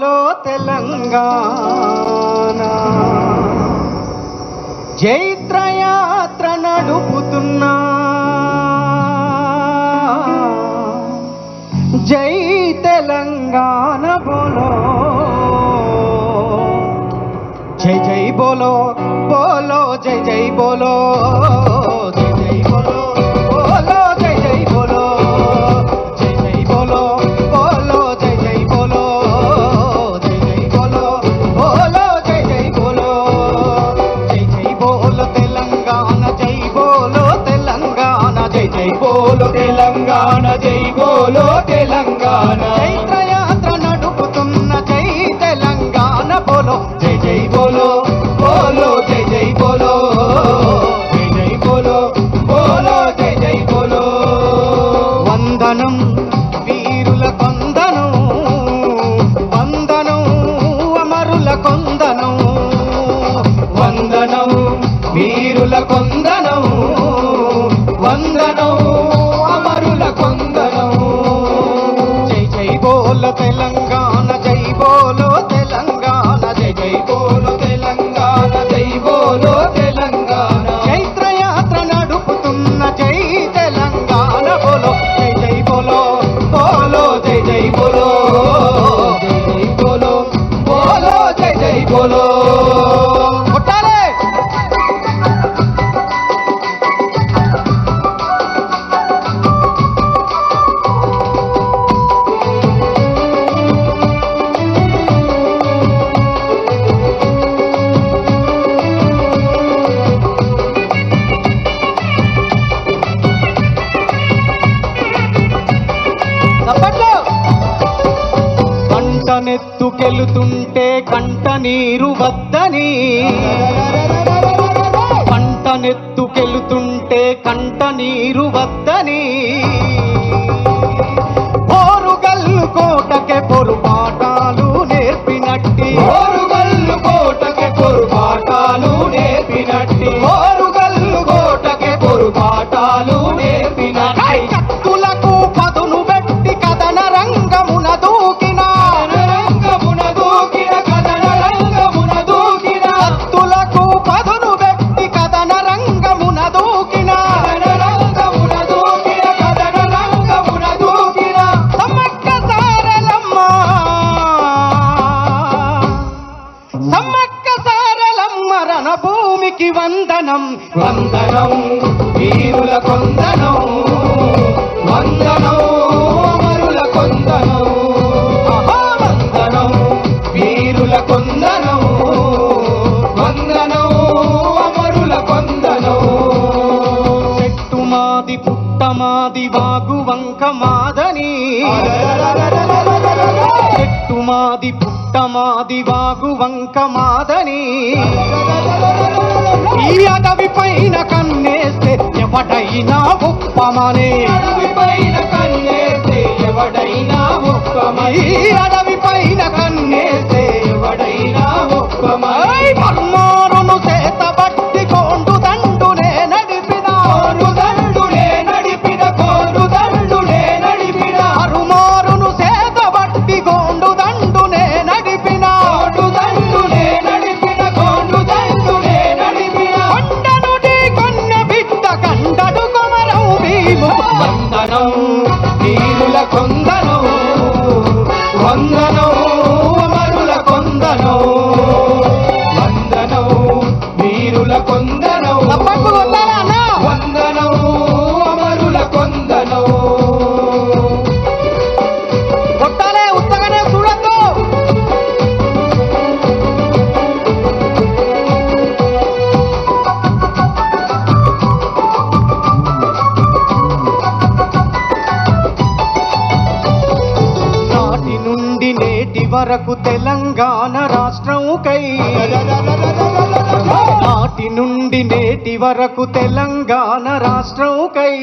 బోలో తెలంగాణ. జైత్రయాత్ర నడుపుతున్నా. జై తెలంగాణ బోలో. జై జై బోలో బోలో జై జై బోలో. పంటనెత్తుకెళుతుంటే కంట నీరు వద్దని. పంటనెత్తుకెళుతుంటే కంట నీరు వద్దని. పోరుగల్లు కోటకే పొరు పాఠాలు నేర్పినట్టి. పోరుగల్లు కోటకే పొరు పాఠాలు నేర్పినట్టి. వందనం వందనం వీరుల కొందనం వందనం అమరుల కొందనం. వందనం వీరుల కొందనం వందనం అమరుల కొందనం. మాది వాగు వంక మాదని. వాగు వంక మాదని. ఎవడైనా ఉప్పమని అడవిపైన కన్నేస్తే ఎవడైనా ఉప్పమని అడవిపై కొందరు నేటి వరకు తెలంగాణ రాష్ట్రంకై నాటి నుండి నేటి వరకు తెలంగాణ రాష్ట్రం కై.